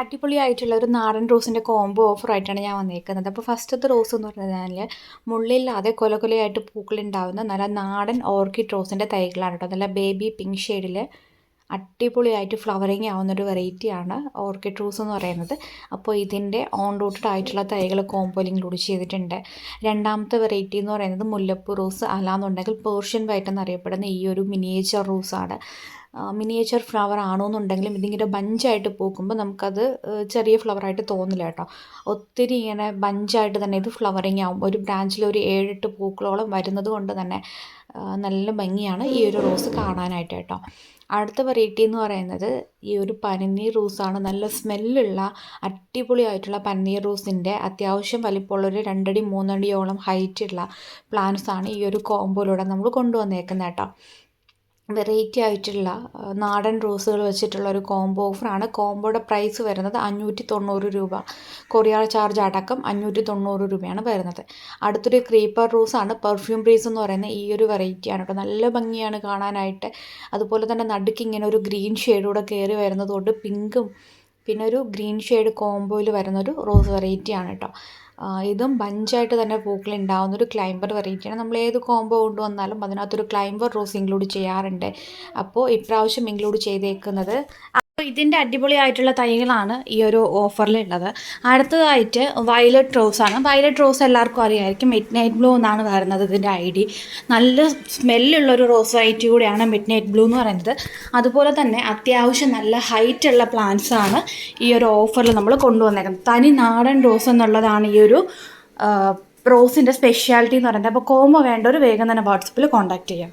അടിപൊളിയായിട്ടുള്ള ഒരു നാടൻ റോസിന്റെ കോംബോ ഓഫറായിട്ടാണ് ഞാൻ വന്നേക്കുന്നത്. അപ്പോൾ ഫസ്റ്റത്തെ റോസ് എന്ന് പറഞ്ഞാൽ മുള്ളില്ലാതെ കൊല കൊലയായിട്ട് പൂക്കളുണ്ടാവുന്ന നല്ല നാടൻ ഓർക്കിഡ് റോസിന്റെ തൈകളാണ് കേട്ടോ നല്ല ബേബി പിങ്ക് ഷെയ്ഡിൽ അടിപൊളിയായിട്ട് ഫ്ലവറിങ് ആവുന്നൊരു വെറൈറ്റിയാണ് ഓർക്കിഡ് റൂസ് എന്ന് പറയുന്നത്. അപ്പോൾ ഇതിന്റെ ഓൺ റൂട്ടഡ് ആയിട്ടുള്ള തൈകൾ കോംബോയിൽ ഇൻക്ലൂഡ് ചെയ്തിട്ടുണ്ട്. രണ്ടാമത്തെ വെറൈറ്റി എന്ന് പറയുന്നത് മുല്ലപ്പൂ റോസ് അല്ലാന്നുണ്ടെങ്കിൽ പേർഷ്യൻ വൈറ്റ് എന്നറിയപ്പെടുന്ന ഈ ഒരു മിനിയേച്ചർ റോസാണ് മിനിയേച്ചർ ഫ്ലവർ ആണോന്നുണ്ടെങ്കിലും ഇതിങ്ങനെ ബഞ്ചായിട്ട് പോകുമ്പോൾ നമുക്കത് ചെറിയ ഫ്ലവറായിട്ട് തോന്നില്ല കേട്ടോ. ഒത്തിരി ഇങ്ങനെ ബഞ്ചായിട്ട് തന്നെ ഇത് ഫ്ലവറിങ് ആവും ഒരു ബ്രാഞ്ചിൽ ഒരു ഏഴെട്ട് പൂക്കളോളം വരുന്നത് കൊണ്ട് തന്നെ നല്ല ഭംഗിയാണ് ഈ ഒരു റോസ് കാണാനായിട്ട് കേട്ടോ. അടുത്ത വെറൈറ്റി എന്ന് പറയുന്നത് ഈ ഒരു പനിനീർ റോസാണ് നല്ല സ്മെല്ലുള്ള അടിപൊളിയായിട്ടുള്ള പനിനീർ റോസിന്റെ അത്യാവശ്യം വലിപ്പമുള്ളൊരു രണ്ടടി മൂന്നടിയോളം ഹൈറ്റുള്ള പ്ലാന്റ്സാണ് ഈ ഒരു കോമ്പോയിലൂടെ നമ്മൾ കൊണ്ടുവന്നേക്കുന്നത് കേട്ടോ. വെറൈറ്റി ആയിട്ടുള്ള നാടൻ റോസുകൾ വെച്ചിട്ടുള്ള ഒരു കോംബോ ഓഫറാണ്. കോംബോയുടെ പ്രൈസ് വരുന്നത് അഞ്ഞൂറ്റി തൊണ്ണൂറ് രൂപ. കൊറിയർ ചാർജ് അടക്കം അഞ്ഞൂറ്റി തൊണ്ണൂറ് രൂപയാണ് വരുന്നത്. അടുത്തൊരു ക്രീപ്പർ റോസാണ്. പെർഫ്യൂം ബ്രീസ് എന്ന് പറയുന്ന ഈ ഒരു വെറൈറ്റിയാണ് കേട്ടോ. നല്ല ഭംഗിയാണ് കാണാനായിട്ട്. അതുപോലെ തന്നെ നടുക്ക് ഇങ്ങനെ ഒരു ഗ്രീൻ ഷെയ്ഡൂടെ കയറി വരുന്നതുകൊണ്ട് പിങ്കും പിന്നെ ഒരു ഗ്രീൻ ഷെയ്ഡ് കോംബോയിൽ വരുന്നൊരു റോസ് വെറൈറ്റിയാണ് കേട്ടോ. ഇതും ബഞ്ചായിട്ട് തന്നെ പൂക്കൾ ഉണ്ടാകുന്ന ഒരു ക്ലൈംബർ വെറൈറ്റിയാണ് നമ്മൾ ഏത് കോംബോ കൊണ്ടുവന്നാലും അതിനകത്തൊരു ക്ലൈംബർ റോസ് ഇൻക്ലൂഡ് ചെയ്യാറുണ്ട്. അപ്പോൾ ഇപ്രാവശ്യം ഇൻക്ലൂഡ് ചെയ്തേക്കുന്നത് അപ്പോൾ ഇതിന്റെ അടിപൊളിയായിട്ടുള്ള തൈകളാണ് ഈ ഒരു ഓഫറിലുള്ളത് അടുത്തതായിട്ട് വയലറ്റ് റോസ് ആണ്. വയലറ്റ് റോസ് എല്ലാവർക്കും അറിയാമായിരിക്കും മിഡ് നൈറ്റ് ബ്ലൂ എന്നാണ് വരുന്നത് ഇതിന്റെ ഐ ഡി നല്ല സ്മെല്ലുള്ളൊരു റോസ് വെറൈറ്റി കൂടിയാണ് മിഡ് നൈറ്റ് ബ്ലൂ എന്ന് പറയുന്നത്. അതുപോലെ തന്നെ അത്യാവശ്യം നല്ല ഹൈറ്റ് ഉള്ള പ്ലാന്റ്സ് ആണ് ഈ ഒരു ഓഫറിൽ നമ്മൾ കൊണ്ടുവന്നേക്കുന്നത്. തനി നാടൻ റോസ് എന്നുള്ളതാണ് ഈ ഒരു റോസിന്റെ സ്പെഷ്യാലിറ്റി എന്ന് പറയുന്നത്. അപ്പോൾ കോമോ വേണ്ടവർ വേഗം തന്നെ വാട്സപ്പിൽ കോൺടാക്റ്റ് ചെയ്യാം.